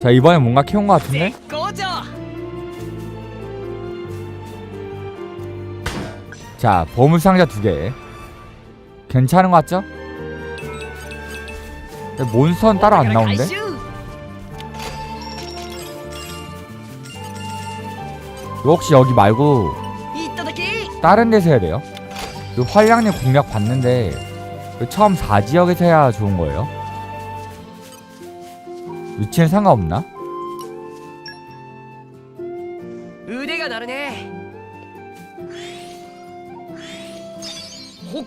자 이번에 뭔가 키운 것 같은데? 자 보물상자 두개 괜찮은 것 같죠? 몬스터는 따로 안 나오는데? 이거 혹시 여기 말고 다른 데서 해야 돼요? 그 활량님 공략 봤는데 그 처음 4지역에서 해야 좋은 거예요 위치는 상관없나? 의대가 나르네. 혹.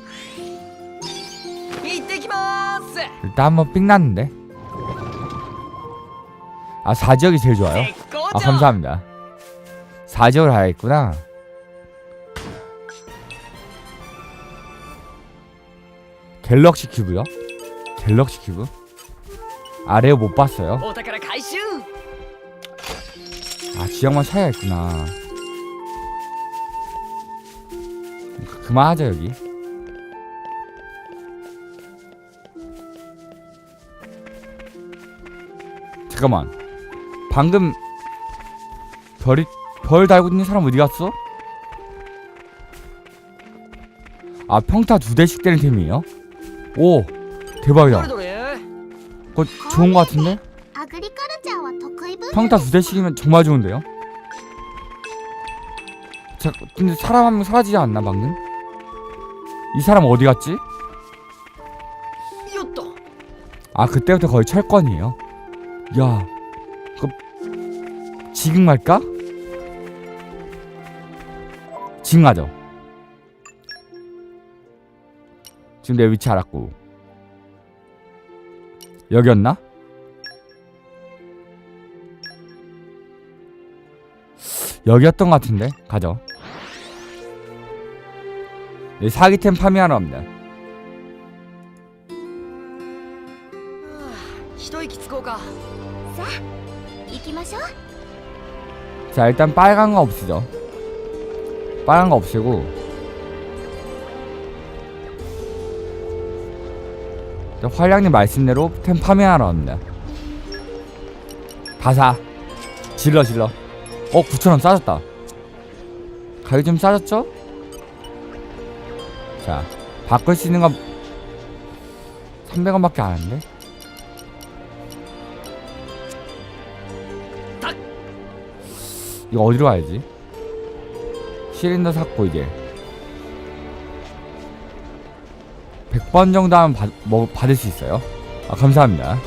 이때기마스. 일단 한번 삥 났는데. 아 4지역이 제일 좋아요? 아 감사합니다 4지역을 가야겠구나 갤럭시 큐브요? 갤럭시 큐브? 아래요 못 봤어요. 아 지역만 차이가 있구나. 그만하자 여기. 잠깐만. 방금 별이 별 달고 있는 사람 어디 갔어? 아 평타 두 대씩 때는 템이에요? 오 대박이다. 뭐 좋은 것 같은데? 평타 두 대씩이면 정말 좋은데요? 자, 근데 사람 한 명 사라지지 않나 방금? 이 사람 어디 갔지? 아 그때부터 거의 철권이에요. 야, 그 지금 갈까? 지금 가죠. 지금 내 위치 알았고. 여겼나? 여기였던 것 같은데 가죠 사기템 파밍하러 갑니다. 아, 자 일단 빨간 거 없애죠. 빨간 거 없애고 활량님 말씀대로 템 파밍하러 갑니다 다사. 질러 질러. 어 9천원 싸졌다. 가격 좀 싸졌죠? 자 바꿀 수 있는 건 300원밖에 안 하는데? 이거 어디로 가야지? 시린더 샀고 이제 100번 정도 하면 받, 뭐, 받을 수 있어요. 아, 감사합니다.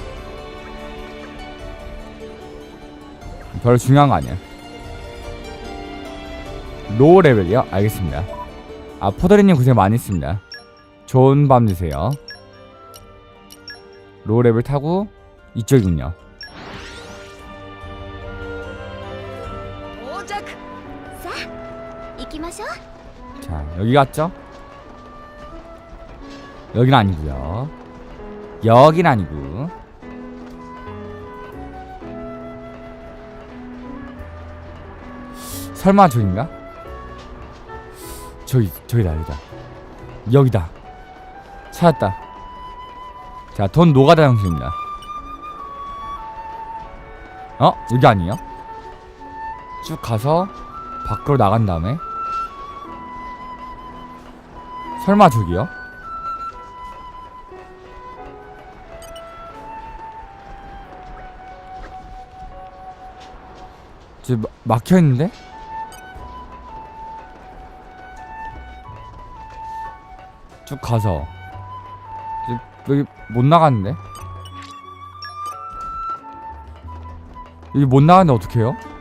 별로 중요한 거 아니야. 로우 레벨이요? 알겠습니다. 아, 포도리님 고생 많이 했습니다. 좋은 밤 되세요. 로우 레벨 타고 이쪽이군요. 자, 여기 갔죠? 여긴 아니고요. 여긴 아니고. 설마 저긴가? 저기 저기다 여기다 여기다 찾았다. 자돈 노가다 형식입니다. 어 여기 아니에요? 쭉 가서 밖으로 나간 다음에 설마 저기요? 막혀 있는데? 쭉 가서 여기 못 나갔는데? 여기 못 나갔는데 어떡해요?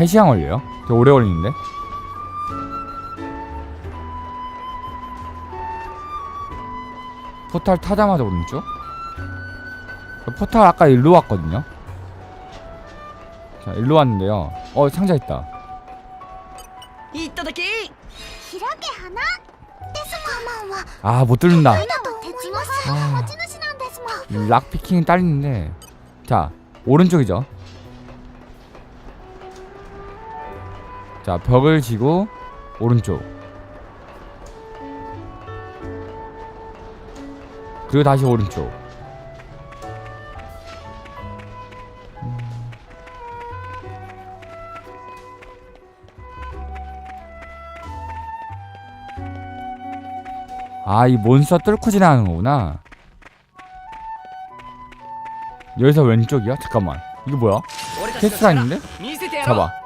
3시간 걸려요? 되게 오래 걸리는데? 포탈 타자마자 오른쪽? 포탈 아까 일로 왔거든요? 자, 일로 왔는데요. 어, 상자 있다. 이따다키! 히라게 하나? 아, 못 들린다. 아, 아. 락피킹이 딸리는데. 자, 오른쪽이죠. 자 벽을 지고 오른쪽 그리고 다시 오른쪽 아, 이 몬스터 뚫고 지나가는 거구나. 여기서 왼쪽이야? 잠깐만. 이게 뭐야? 캐스가 있는데? 잡아.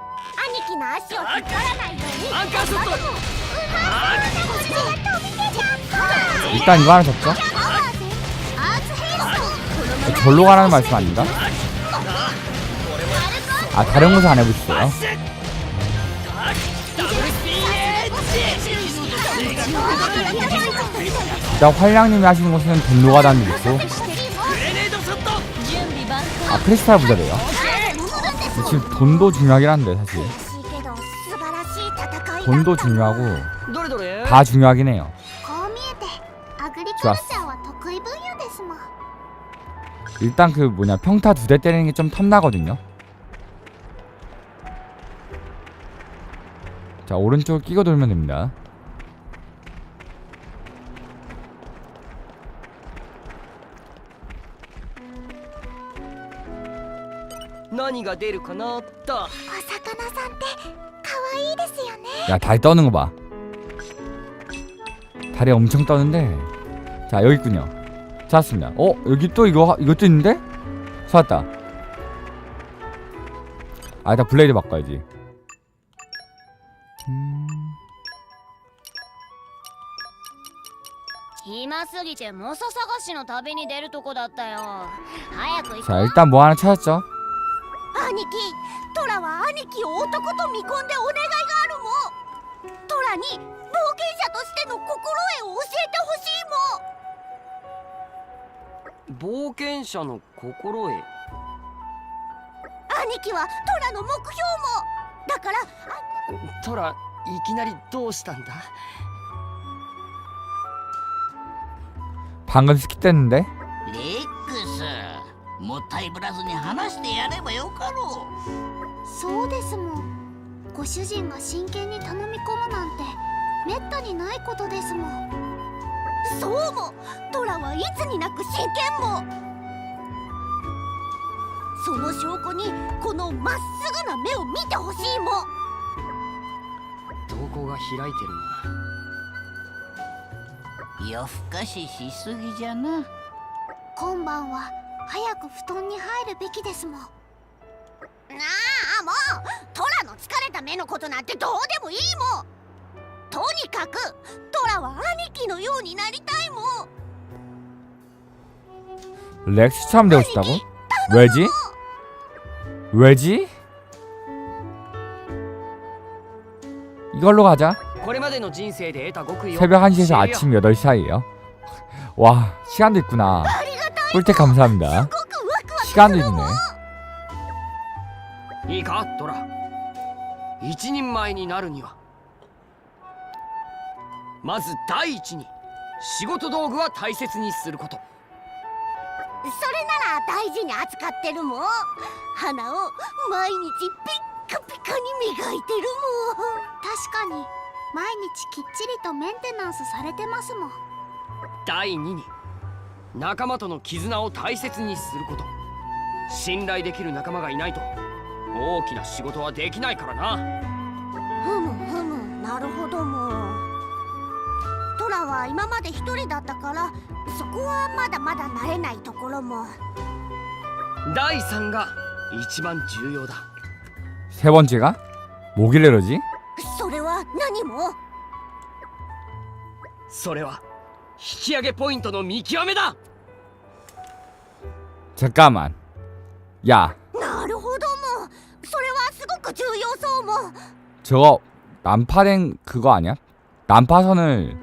일단 이거 하나 잡죠 아, 절로 가라는 말씀 아닌가? 아 다른 곳을 안 해보셨어요? 일단 활량님이 하시는 곳은 덴로가단이 있고. 아 크리스탈 부자래요? 지금 돈도 중요하긴 한데 사실. 돈도 중요하고 다 중요하긴 해요. 일단 그 뭐냐 평타 두 대 때리는 게 좀 탐나거든요. 자 오른쪽 끼고 돌면 됩니다. 어, 야 다리 떠는 거봐. 다리 엄청 떠는데. 자 여기 있군요. 찾았습니다 어 여기 또 이거 하- 이것도 있는데 찾았다 아 일단 블레이드 바꿔야지 음, 暇すぎてモサ探しの旅に出るとこだったよ早く行 자 일단 뭐 하나 찾았죠 兄貴トラは兄貴を男と見込んでお願いがあるもんトラに冒険者としての心得を教えてほしいもん 冒険者の心得兄貴はトラの目標もだからトラいきなりどうしたんだ 방금 스킵됐는데 レックスもったいぶらずに話してやればよかろそうですもんご主人が真剣に頼み込むなんてめったにないことですもん そうも。トラはいつになく真剣も。その証拠にこのまっすぐな目を見てほしいも。ん瞳孔が開いてるう夜更かししすぎじゃな。今晩は早く布団に入るべきですも。んなあもう。トラの疲れた目のことなんてどうでもいいも。んとにかくトラは兄貴のようになりたいもん 렉스처럼 되고 싶다고? 왜지? 왜지? 이걸로 가자 なこれまでの人生で得た極意を 새벽 1시에서 教えるよ 아침 8시 사이에요 와 시간도 있구나 꿀팁 감사합니다 ごくワクワク 시간도 있네 いいかトラ一人前になるには まず第一に仕事道具は大切にすること。それなら大事に扱ってるもん。花を毎日ピッカピカに磨いてるもん。確かに。毎日きっちりとメンテナンスされてますもん。第二に仲間との絆を大切にすること。信頼できる仲間がいないと大きな仕事はできないからな。ふむふむ。なるほどもト ラは今まで一人だったからそこはまだまだ慣れないところも第三が一番重要だ 세 번째가? 뭐길래 이러지? それは何もそれは引き上げポイントの見極めだ 잠깐만 야 なるほどもそれはすごく重要そうも 저거 난파된 그거 아니야? 난파선을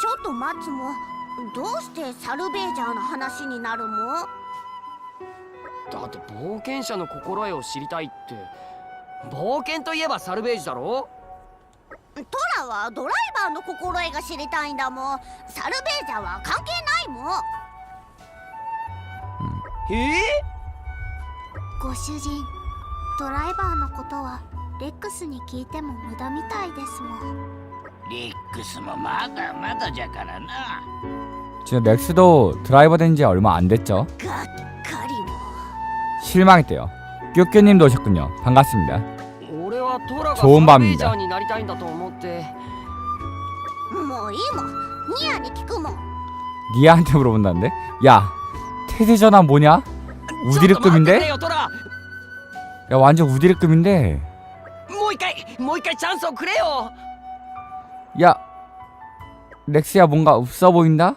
ちょっと待つも。どうしてサルベージャーの話になるも？だって冒険者の心得を知りたいって。冒険といえばサルベージだろ？トラはドライバーの心得が知りたいんだもん。サルベージャーは関係ないもん。ええ？ご主人ドライバーのことはレックスに聞いても無駄みたいですもんレックスもまだまだじゃからな 지금 렉스도 드라이버 된 지 얼마 안 됐죠? がっかりも 실망했대요. 뀨뀨님도 오셨군요. 반갑습니다. 俺はトラがサ 좋은 ル 밤 ベ 입 ー 니다 ジャーになりたいんだと思ってもういいもんニアに聞くもん 니아한테 물어본다는데? 야, 태세 전환 뭐냐? ちょっと待ってくれ 우디르급인데? よトラ 야, 완전 우디르급인데. もう一回もう一回チャンスをくれよ 야, 렉스야 뭔가 없어 보인다?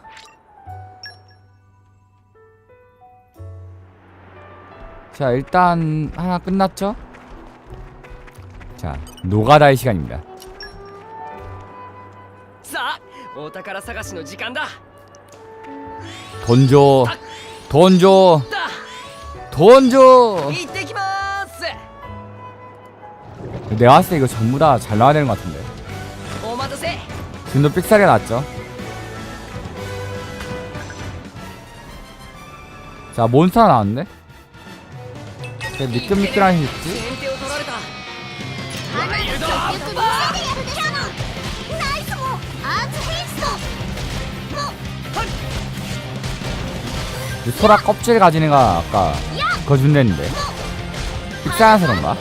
자, 일단 하나 끝났죠? 자, 노가다의 시간입니다. さあお宝探しの時間だ 돈 줘. 돈 줘. だ 돈 줘. 行ってきまーす 내가 봤을 때 이거 전부 다 잘 나와야 되는 것 같은데. 눈도 삑사리가 났죠. 자 몬스터 나왔네. 네, 미끌미끌한 히트. 소라 껍질 가지는가 아까 거준대인데. 삑사한 소런가?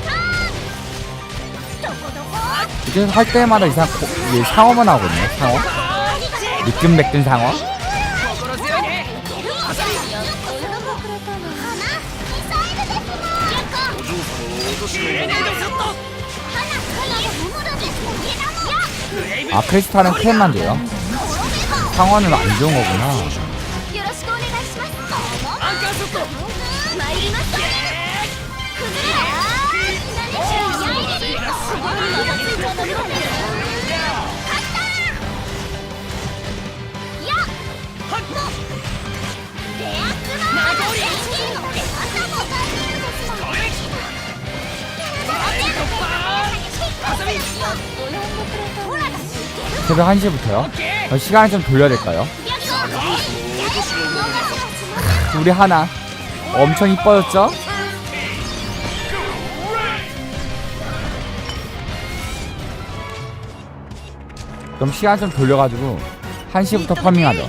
지금 할 때마다 이상 얘 상어만 나오거든요 상어 느낌 매끈 상어 아 크리스탈은 캔만 돼요. 상어는 안 좋은 거구나. 새벽 1시부터요? 어, 시간을 좀 돌려야 될까요? 우리 하나. 엄청 이뻐졌죠? 그럼 시간 좀 돌려가지고 1시부터 파밍하죠.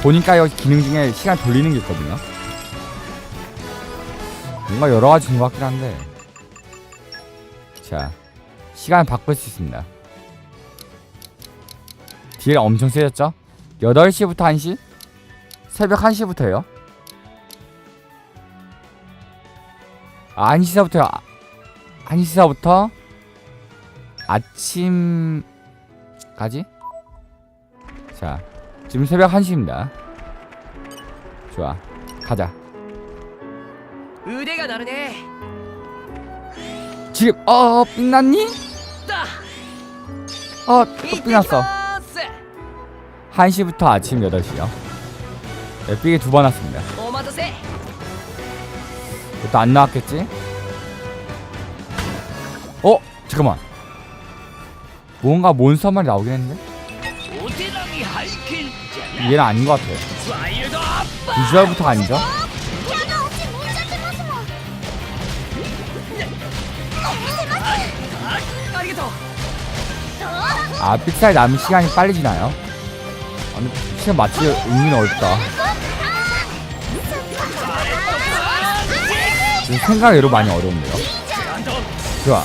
보니까 여기 기능 중에 시간 돌리는 게 있거든요. 뭔가 여러 가지 있는 것 같긴 한데. 자, 시간 바꿀 수 있습니다. 딜 엄청 세졌죠? 8시부터 1시? 새벽 1시부터요? 아, 1시서부터요. 아, 1시서부터 아침 가지? 자 지금 새벽 1시입니다. 좋아 가자. 의대가 나르네. 지금 어, 어 빛났니? 어또 빛났어. 1시부터 아침 8시요. 네, 삐게 두 번 왔습니다. 또 안 나왔겠지? 어? 잠깐만. 뭔가 몬스터만 나오긴 했는데? 얘는 아닌 것 같아. 비주얼부터 아니죠? 아, 픽사에 남은 시간이 빨리 지나요? 아니, 시간 마치 의미는 어렵다. 생각외로 많이 어려운데요? 좋아.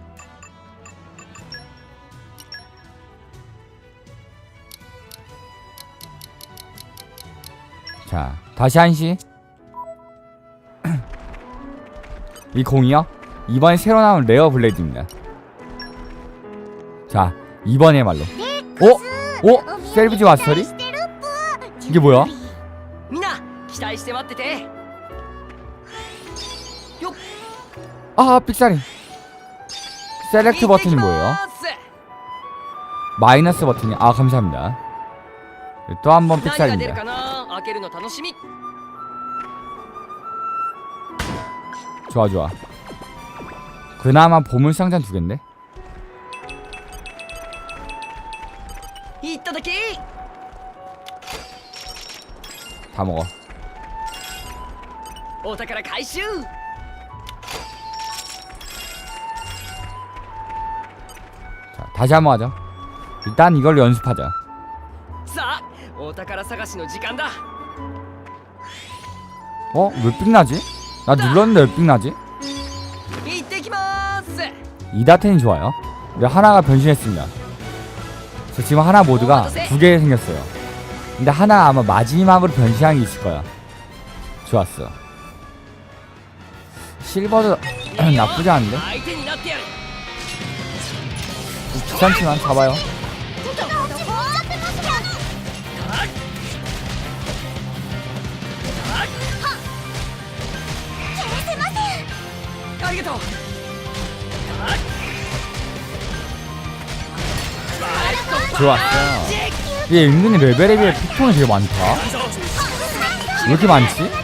자, 다시 한시. 이 공이요? 이번에 새로 나온 레어 블레이드입니다. 자, 이번에 말로. 어? 어? 오, 오, 셀비지 와스터리? 이게 뭐야? 아, 삑사리. 셀렉트 버튼이 뭐예요? 마이너스 버튼이. 아, 감사합니다. 또 한 번 삑사리입니다. 開けるの楽しみ 좋아 좋아 그나마 보물상자 두 갠데 いっただけ 다 먹어 お宝回収 자 다시 한 번 하자 일단 이걸 연습하자 さあ お宝探しの時間だ 어? 왜 삑나지? 나 눌렀는데 왜 삑나지? 行ってきます 이다텐이 좋아요 근데 하나가 변신했습니다 저 지금 하나 모드가 두 개 생겼어요 근데 하나 아마 마지막으로 변신한 게 있을 거야 좋았어 실버도 나쁘지 않은데 相手になってやる 귀찮지만 잡아요 가야겠다. 좋았어. 얘 은근히 레벨에 비해 피통이 되게 많다. 왜 이렇게 많지?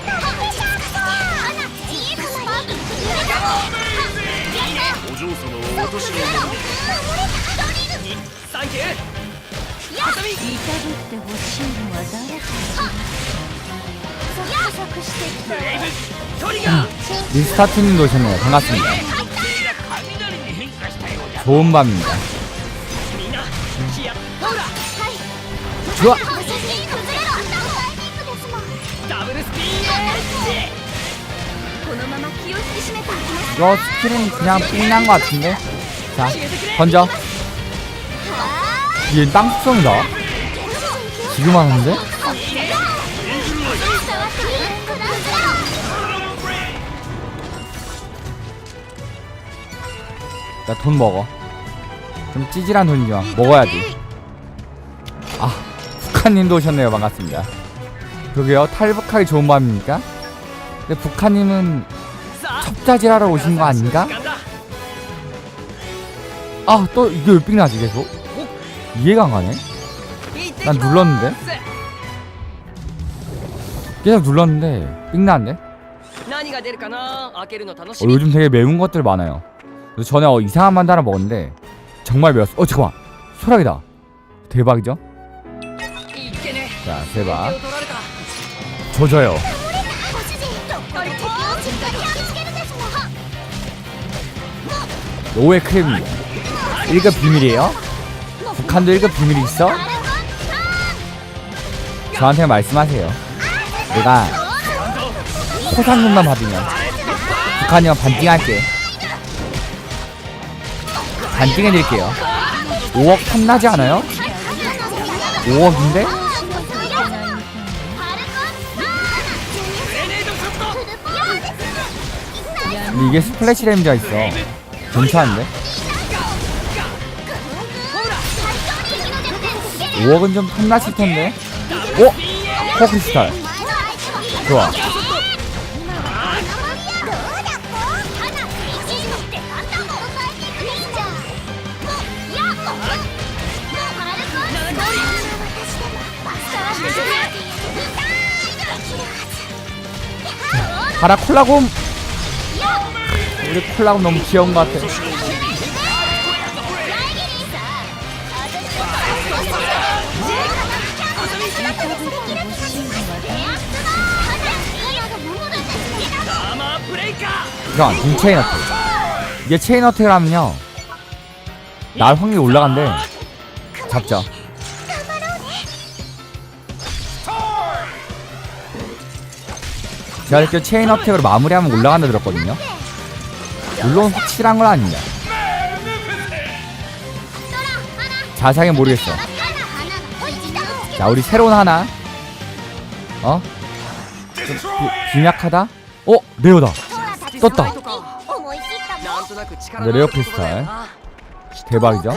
인스타투님도 오셨네요. 반갑습니다. 좋은 밤입니다. 좋아! 이거 스킬은 그냥 삥난 것 같은데? 자, 던져. 얘 땅수성이다. 지금 하는데? 나 돈 먹어. 좀 찌질한 돈이지만 먹어야지. 아, 북한님도 오셨네요. 반갑습니다. 그게요, 탈북하기 좋은 밤입니까? 근데 북한님은 첩자질하러 오신 거 아닌가? 아, 또 이게 왜 삥나지 계속? 이해가 안 가네? 난 눌렀는데? 계속 눌렀는데 삥나는데? 어, 요즘 되게 매운 것들 많아요. 전에 어, 이상한 만두 하나 먹었는데 정말 매웠어. 어 잠깐만 소라기다 대박이죠? 자 대박. 조져요. 오해 크림입니다. 1급 비밀이에요? 북한도 1급 비밀이 있어? 저한테 말씀하세요. 내가 아, 포상금만 받으면 북한이랑 반띵할게. 반띵해드릴게요 5억 탐나지 않아요? 5억인데? 근데 이게 스플래시 데미지가 있어 괜찮은데? 5억은 좀 탐나실 텐데 오! 포크리스탈 좋아 가라 콜라곰. 우리 콜라곰 너무 귀여운 것 같아. 야 눈체인 어택. 얘 체인 어택을 하면요. 날 확률이 올라간대. 잡자. 제가 알기로 체인 어택으로 마무리하면 올라간다 들었거든요 물론 확실한 건 아닙니다 자세하게 모르겠어 자 우리 새로운 하나 어? 좀 빈약하다? 어? 레어다 떴다 네, 레어 크리스탈 대박이죠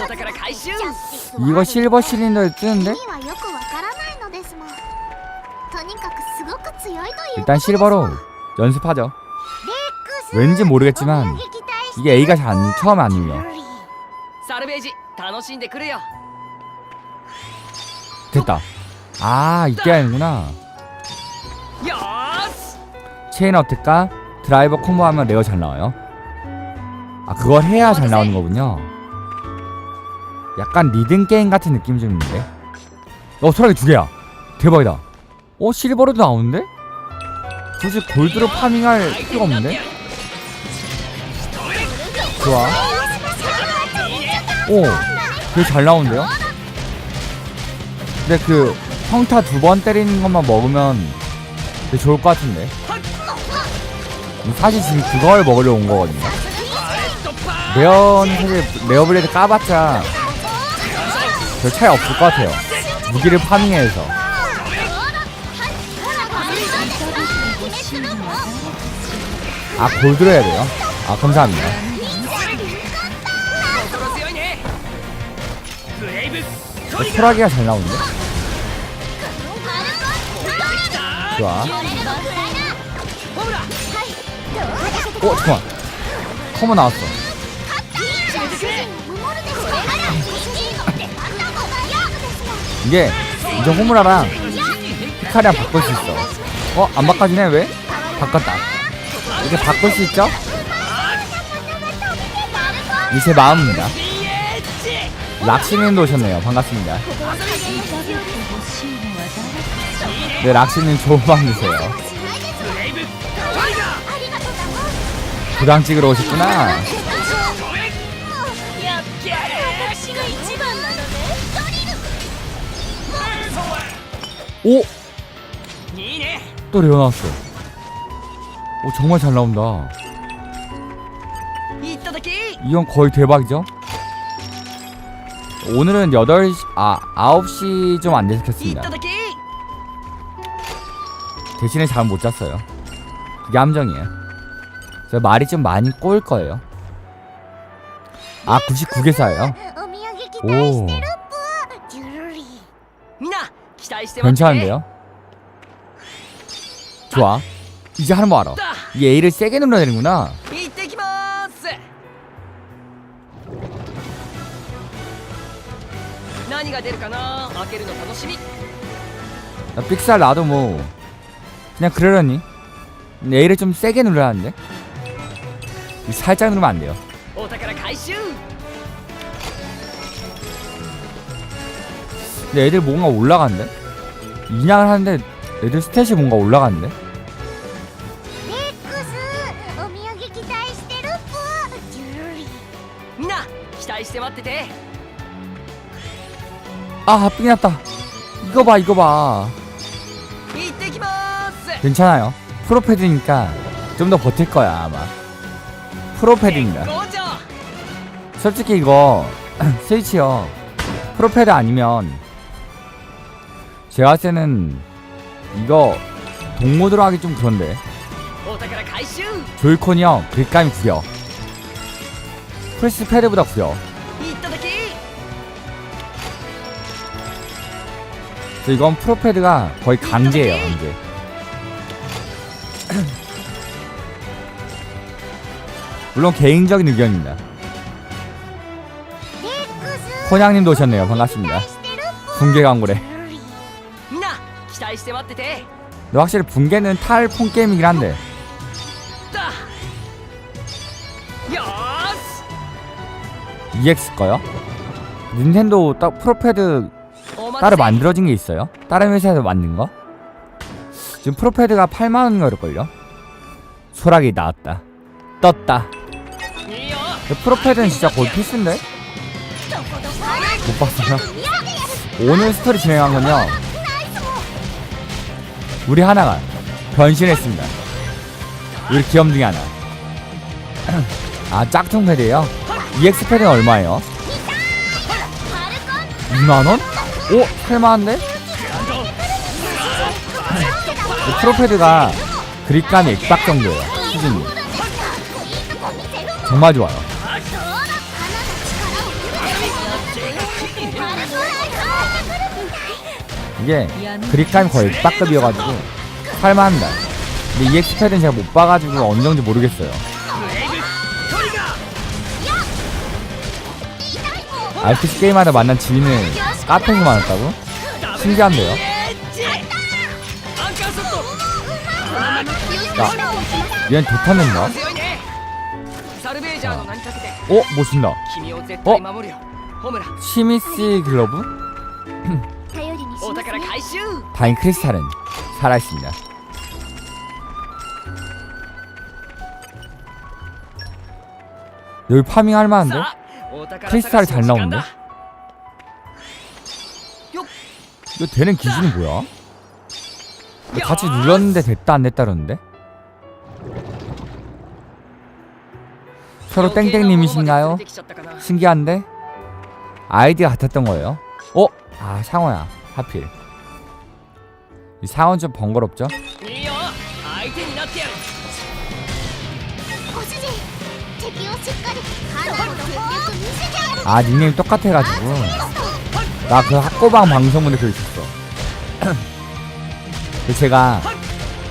이거 실버 실린더에 뜨는데? 일단 실버로 연습하죠. 왠지 모르겠지만 이게 A가 잘 처음 안 눌려. 됐다. 아 이게 아니구나. 체인 어택과 드라이버 콤보하면 레어 잘 나와요. 아 그걸 해야 잘 나오는 거군요. 약간 리듬 게임 같은 느낌 좀 있는데. 어 소라기 두 개야. 대박이다. 어 실버로도 나오는데? 굳이 골드로 파밍할 필요가 없는데? 좋아. 오 되게 잘 나오는데요? 근데 그 평타 두 번 때리는 것만 먹으면 되게 좋을 것 같은데? 사실 지금 그걸 먹으려 온 거거든요. 레어는 사실 레어 블레드 까봤자 별 차이 없을 것 같아요. 무기를 파밍해서 아, 골 들어야 돼요. 아, 감사합니다. 어, 소라기가 잘 나오는데? 좋아. 어, 잠깐만. 커머 나왔어. 이게 이제 호무라랑 히카리랑 바꿀 수 있어. 어, 안 바꿔지네, 왜? 바꿨다. 이게 바꿀 수 있죠? 아, 이제 마음입니다. 락시님도 오셨네요. 반갑습니다. 네, 락시님 좋은 밤 되세요. 부당 찍으러 오셨구나. 오! 또 레오 나왔어. 오 정말 잘 나온다. 이건 거의 대박이죠? 오늘은 8시 아 9시 좀 안 돼서 켰습니다. 대신에 잠 못 잤어요. 그게 함정이에요. 제가 말이 좀 많이 꼬일 거예요. 아 99개사예요? 오. 괜찮은데요? 좋아. 이제 하는 거 알아. 이 A를 세게 눌러야 되는구나. 나 픽살 나도 뭐 그냥 그러려니? A를 좀 세게 눌러야 하는데? 살짝 누르면 안 돼요. 근데 애들 뭔가 올라가는데? 인양을 하는데 애들 스탯이 뭔가 올라가는데? 期待して待ってて 아 삥 났다 이거 봐 이거 봐 行ってきまーす 괜찮아요 프로패드니까 좀 더 버틸 거야 아마 프로패드입니다 工場 솔직히 이거 스위치요 프로패드 아니면 제가 봤을 때는 이거 동모드로 하기 좀 그런데 お宝回収 조이콘이요 그립감이 구려 프레스 패드보다 구려 그래서 이건 프로패드가 거의 강제예요, 강제. 물론 개인적인 의견입니다. 호냥님도 오셨네요. 반갑습니다. 붕괴 광고래. 근데 확실히 붕괴는 탈폰 게임이긴 한데. EX 거요? 닌텐도 딱 프로패드 따로 만들어진 게 있어요? 다른 회사에서 만든 거? 지금 프로패드가 8만원 걸을걸요? 소락이 나왔다 떴다 프로패드는 진짜 거의 필수인데? 못 봤어요? 오늘 스토리 진행한 건요 우리 하나가 변신했습니다 우리 귀염둥이 하나 아 짝퉁 패드에요? EX 패드는 얼마예요? 2만원? 오 살만한데? 이 프로 패드가 그립감이 액박 정도예요. 수준이 정말 좋아요. 이게 그립감이 거의 액박급이어가지고 살만합니다. 근데 EX 패드는 제가 못 봐가지고 어느 정도 모르겠어요. RTS 게임하다 만난 지인을 카페에서만 했다고? 신기한데요? 자, 얘는 도탄 냈나? 자. 어? 멋있다 어? 시미씨 글러브? 다인 크리스탈은 살아있습니다 여기 파밍할 만한데? 크리스탈 잘 나오는데? 이거 되는 기준이 뭐야? 같이 눌렀는데 됐다 안 됐다 그러는데? 서로 땡땡님이신가요? 신기한데? 아이디 같았던 거예요 어? 아 상어야 하필 이 상어는 좀 번거롭죠? 아 닉네임 똑같아가지고 나 그 학고방 방송분들 그 제가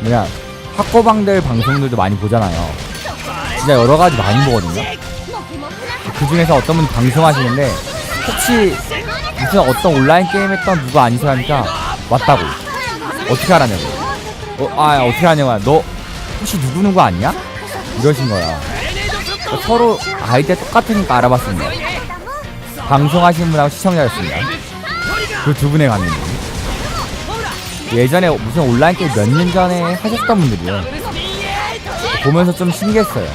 뭐냐 학고방들 방송들도 많이 보잖아요. 진짜 여러 가지 많이 보거든요. 그 중에서 어떤 분이 방송하시는데 혹시 무슨 어떤 온라인 게임 했던 누구 아니세요 하니까 왔다고. 어떻게 알았냐고. 어, 아 어떻게 아냐고. 너 혹시 누구 누구 아니야? 이러신 거야. 그러니까 서로 아이디가 똑같으니까 알아봤습니다. 방송하시는 분하고 시청자였습니다. 그 두 분의 관계는 예전에 무슨 온라인 게임 몇 년 전에 하셨던 분들이에요. 보면서 좀 신기했어요.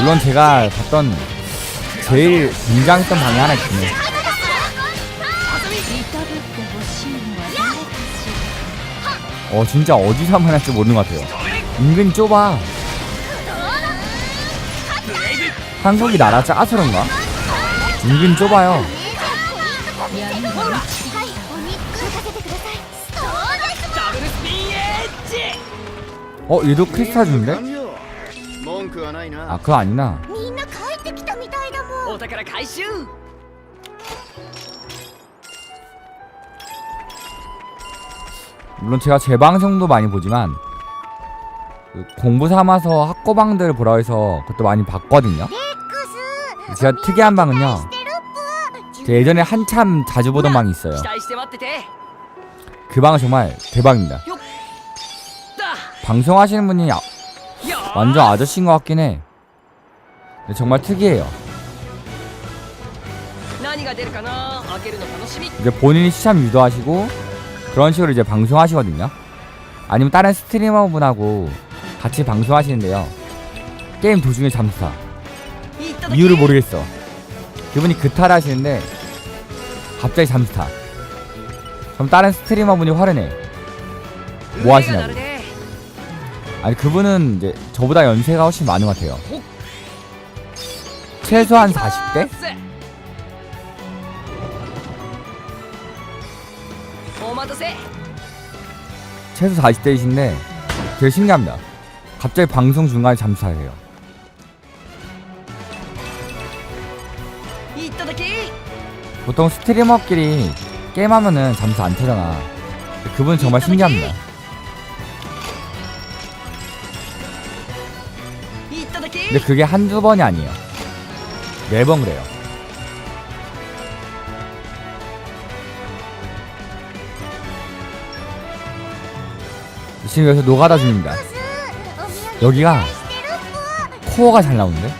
물론 제가 봤던 제일 긴장했던 방이 하나 해. 어 진짜 어디서 한번 할지 모르는 것 같아요. 은근 좁아. 한국이 나라 짜아서런가? 은근 좁아요. 어 얘도 크리스탈 준데? 아 그거 아니나. 물론 제가 제 방송도 많이 보지만 그 공부 삼아서 학고방들 보라 해서 그것도 많이 봤거든요. 제가 특이한 방은요. 제 예전에 한참 자주 보던 방이 있어요. 그 방은 정말 대박입니다. 방송하시는 분이 아, 완전 아저씨인 것 같긴 해. 정말 특이해요. 이제 본인이 시참 유도하시고 그런 식으로 이제 방송하시거든요. 아니면 다른 스트리머 분하고 같이 방송하시는데요. 게임 도중에 잠수타. 이유를 모르겠어. 그분이 그탈 하시는데 갑자기 잠수타. 그럼 다른 스트리머 분이 화를 내. 뭐 하시냐고. 아니 그분은 이제 저보다 연세가 훨씬 많은 것 같아요. 최소한 40대? 보세. 최소 40대이신데 되게 신기합니다. 갑자기 방송 중간에 잠수하세요. 보통 스트리머끼리 게임하면은 잠수 안 타잖아. 그분 정말 신기합니다. 근데 그게 한두 번이 아니에요. 네 매번 그래요. 지금 여기서 노가다 중입니다. 여기가 코어가 잘 나오는데?